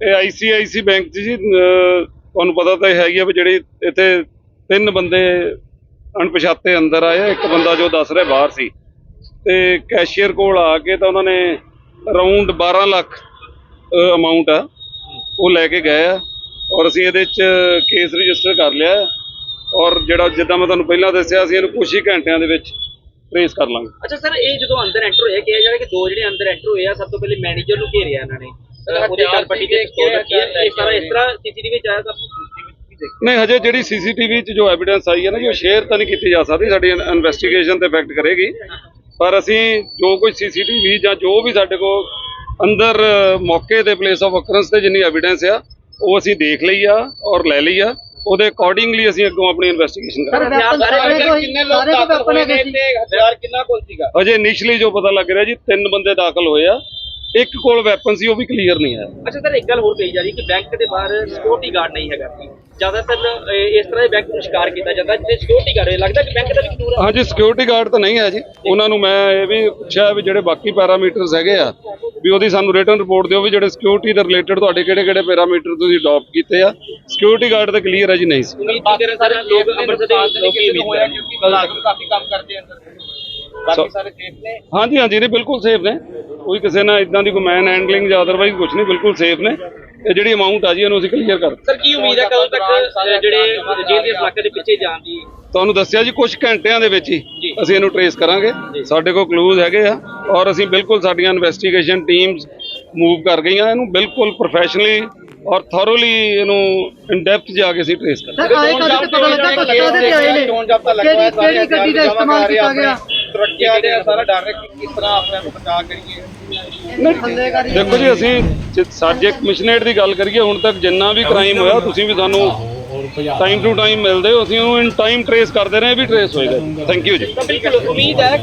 ਇਹ ICIC bank 'ਚ ਜੀ ਤੁਹਾਨੂੰ ਪਤਾ ਤਾਂ ਹੈ ਹੀ ਆ ਵੀ ਜਿਹੜੇ ਇੱਥੇ ਤਿੰਨ ਬੰਦੇ ਅਣਪਛਾਤੇ ਅੰਦਰ ਆਏ ਆ, ਇੱਕ ਬੰਦਾ ਜੋ ਦੱਸ ਰਿਹਾ ਬਾਹਰ ਸੀ। ਤੇ ਕੈਸ਼ੀਅਰ ਕੋਲ ਆ ਕੇ ਤਾਂ ਉਹਨਾਂ ਨੇ ਅਰਾਊਂਡ 12 ਲੱਖ ਅਮਾਉਂਟ ਆ ਉਹ ਲੈ ਕੇ ਗਏ ਆ ਔਰ ਅਸੀਂ ਇਹਦੇ 'ਚ ਕੇਸ ਰਜਿਸਟਰ ਕਰ ਲਿਆ ਔਰ ਜਿਹੜਾ ਜਿੱਦਾਂ ਮੈਂ ਤੁਹਾਨੂੰ ਪਹਿਲਾਂ ਦੱਸਿਆ ਸੀ ਇਹਨੂੰ ਕੁਝ ਹੀ ਘੰਟਿਆਂ ਦੇ ਵਿੱਚ ਟ੍ਰੇਸ ਕਰ ਲਾਂਗੇ। ਅੱਛਾ ਸਰ ਇਹ ਜਦੋਂ ਅੰਦਰ ਐਂਟਰ ਹੋਇਆ ਕਿਹਾ ਜਾ ਰਿਹਾ ਕਿ ਦੋ ਜਿਹੜੇ ਅੰਦਰ ਐਂਟਰ ਹੋਏ ਆ ਸਭ ਤੋਂ ਪਹਿਲੇ ਮੈਨੇਜਰ ਨੂੰ ਘੇਰਿਆ ਇਹਨਾਂ ਨੇ। ਉਹਦੇ ਗੱਲ ਪੱਟੀ ਤੇ ਪਿਸਤੌਲ ਰੱਖੀ ਹੈ ਇਹ ਸਾਰਾ ਇਸ ਤਰ੍ਹਾਂ ਸੀਸੀਟੀਵੀ ਵਿੱਚ ਆਇਆ ਤਾਂ ਨਹੀਂ ਹਜੇ ਜਿਹੜੀ ਸੀਸੀਟੀਵੀ 'ਚ ਜੋ ਐਵੀਡੈਂਸ ਆਈ ਹੈ ਨਾ ਜੀ ਉਹ ਸ਼ੇਅਰ ਤਾਂ ਨਹੀਂ ਕੀਤੀ ਜਾ ਸਕਦੀ ਸਾਡੀ ਇਨਵੈਸਟੀਗੇਸ਼ਨ ਤੇ ਇਫੈਕਟ ਕਰੇਗੀ। ਪਰ ਅਸੀਂ ਜੋ ਕੋਈ ਸੀਸੀਟੀਵੀ ਜਾਂ ਜੋ ਵੀ ਸਾਡੇ ਕੋਲ ਅੰਦਰ ਮੌਕੇ ਤੇ ਪਲੇਸ ਆਫ ਅਕਰੈਂਸ ਤੇ ਜਿੰਨੀ ਐਵੀਡੈਂਸ ਆ ਉਹ ਅਸੀਂ ਦੇਖ ਲਈ ਆ ਔਰ ਲੈ ਲਈ ਆ। ਉਹਦੇ ਅਕੋਰਡਿੰਗਲੀ ਅਸੀਂ ਅੱਗੋਂ ਆਪਣੀ ਇਨਵੈਸਟੀਗੇਸ਼ਨ ਕਰਾਂਗੇ। ਕਿੰਨੇ ਲੋਕ ਦਾਖਲ ਹੋਏ ਨੇ ਤੇ ਹਥਿਆਰ ਕਿੰਨਾ ਕੋਲ ਸੀਗਾ? ਅਜੇ ਇਨੀਸ਼ੀਅਲੀ ਜੋ ਪਤਾ ਲੱਗ ਰਿਹਾ ਜੀ ਤਿੰਨ ਬੰਦੇ ਦਾਖਲ ਹੋਏ ਆ। ਇੱਕ ਕੋਲ ਵੈਪਨ ਸੀ ਉਹ ਵੀ ਕਲੀਅਰ ਨਹੀਂ ਆਇਆ ਅੱਛਾ ਸਰ ਇੱਕ ਗੱਲ ਹੋਰ ਕਹੀ ਜਾ ਰਹੀ ਕਿ ਬੈਂਕ ਦੇ ਬਾਹਰ ਸਿਕਿਉਰਿਟੀ ਗਾਰਡ ਨਹੀਂ ਹੈਗਾ ਸੀ। ਜ਼ਿਆਦਾਤਰ ਇਸ ਤਰ੍ਹਾਂ ਦੇ ਬੈਂਕ ਨੂੰ ਸ਼ਿਕਾਰ ਕੀਤਾ ਜਾਂਦਾ ਜਿੱਥੇ ਸਿਕਿਉਰਿਟੀ ਗਾਰਡ ਲੱਗਦਾ ਕਿ ਬੈਂਕ ਦਾ ਵੀ ਕਸੂਰ ਹੈ। ਹਾਂਜੀ ਸਿਕਿਉਰਿਟੀ ਗਾਰਡ ਤਾਂ ਨਹੀਂ ਹੈ ਜੀ। ਉਹਨਾਂ ਨੂੰ ਮੈਂ ਇਹ ਵੀ ਪੁੱਛਿਆ ਵੀ ਜਿਹੜੇ ਬਾਕੀ ਪੈਰਾਮੀਟਰਸ ਹੈਗੇ ਆ ਵੀ ਉਹਦੀ ਸਾਨੂੰ ਰਿਟਰਨ ਰਿਪੋਰਟ ਦਿਓ ਵੀ ਜਿਹੜੇ ਸਿਕਿਉਰਿਟੀ ਦੇ ਰਿਲੇਟਡ ਤੁਹਾਡੇ ਕਿਹੜੇ ਕਿਹੜੇ ਪੈਰਾਮੀਟਰ ਤੁਸੀਂ ਅਡਾਪਟ ਕੀਤੇ ਆ। ਸਿਕਿਉਰਿਟੀ ਗਾਰਡ ਤਾਂ ਕਲੀਅਰ ਹੈ ਜੀ ਨਹੀਂ ਸੀ। ਉਮੀਦ ਕੀ ਕਰਨ ਸਰ ਲੋਕ ਅੰਮ੍ਰਿਤਸਰ ਦੇ ਲੋਕ ਉਮੀਦ ਹੋਇਆ ਕਿਉਂਕਿ ਮੁਲਾਜ਼ਮ ਕਾਫੀ ਕੰਮ ਕਰਦੇ ਆ ਅੰਦਰ ਬਾਕੀ ਸਾਰੇ ਸੇਫ ਨੇ? ਹਾਂਜੀ ਹਾਂਜੀ ਨਹੀਂ ਬਿਲਕੁਲ ਸੇਫ ਨੇ। ਕੋਈ ਕਿਸੇ ਨਾਲ ਇਦਾਂ ਦੀ ਕੋਈ ਮੈਨ ਹੈਂਡਲਿੰਗ ਜਾਂ ਅਦਰਵਾਈਜ਼ ਕੁਝ ਨਹੀਂ ਬਿਲਕੁਲ ਸੇਫ ਨੇ। ਇਹ ਜਿਹੜੀ ਅਮਾਉਂਟ ਆ ਜੀ ਇਹਨੂੰ ਅਸੀਂ ਕਲੀਅਰ ਕਰ ਸਰ ਕੀ ਉਮੀਦ ਹੈ ਕਦੋਂ ਤੱਕ ਜਿਹੜੇ ਜੇਲ੍ਹ ਦੇ ਇਲਾਕੇ ਦੇ ਪਿੱਛੇ ਜਾਣ ਦੀ? ਤੁਹਾਨੂੰ ਦੱਸਿਆ ਜੀ ਕੁਝ ਘੰਟਿਆਂ ਦੇ ਵਿੱਚ ਹੀ ਅਸੀਂ ਇਹਨੂੰ ਟਰੇਸ ਕਰਾਂਗੇ। ਸਾਡੇ ਕੋਲ ਕਲੂਜ਼ ਹੈਗੇ ਆ ਔਰ ਅਸੀਂ ਬਿਲਕੁਲ ਸਾਡੀਆਂ ਇਨਵੈਸਟੀਗੇਸ਼ਨ ਟੀਮਸ ਮੂਵ ਕਰ ਗਈਆਂ। ਇਹਨੂੰ ਬਿਲਕੁਲ ਪ੍ਰੋਫੈਸ਼ਨਲੀ ਔਰ ਥੋਰੋਲੀ ਇਹਨੂੰ ਇਨ ਡੈਪਥ ਜਾ ਕੇ ਅਸੀਂ ਟਰੇਸ ਕਰਾਂਗੇ। ਸਰ ਆਏ ਕਦੇ ਤੇ ਪਤਾ ਲੱਗਾ? ਕੁਝ ਕਾਹਦੇ ਤੇ ਆਏ ਨੇ। ਚੋਣ ਜਾਬਤਾ ਲੱਗਾ ਹੋਇਆ ਕਿਹੜੀ ਕਿਹੜੀ ਗੱਡੀ ਦਾ ਇਸਤੇਮਾਲ ਕੀਤਾ ਗਿਆ? ਸੁਰੱਖਿਆ ਦੇ ਸਾਰਾ ਡਰ ਹੈ ਕਿ ਕਿਸ ਤਰ੍ਹਾਂ ਆਪਣੇ ਨੂੰ ਬਚਾ ਕਰੀਏ। ਥੱਲੇ ਗਾੜੀ ਦੇਖੋ ਜੀ ਅਸੀਂ ਸਾਡੇ ਕਮਿਸ਼ਨਰੇਟ ਦੀ ਗੱਲ ਕਰੀਏ ਹੁਣ ਤੱਕ ਜਿੰਨਾ ਵੀ ਕ੍ਰਾਈਮ ਹੋਇਆ ਤੁਸੀਂ ਵੀ ਸਾਨੂੰ ਟਾਈਮ ਟੂ ਟਾਈਮ ਮਿਲਦੇ ਹੋ ਅਸੀਂ ਉਹਨੂੰ ਇਨ ਟਾਈਮ ਟਰੇਸ ਕਰਦੇ ਰਹੇ ਵੀ ਟਰੇਸ ਹੋਏਗਾ। ਥੈਂਕ ਯੂ ਜੀ। ਤਾਂ ਬਿਲਕੁਲ ਉਮੀਦ ਹੈ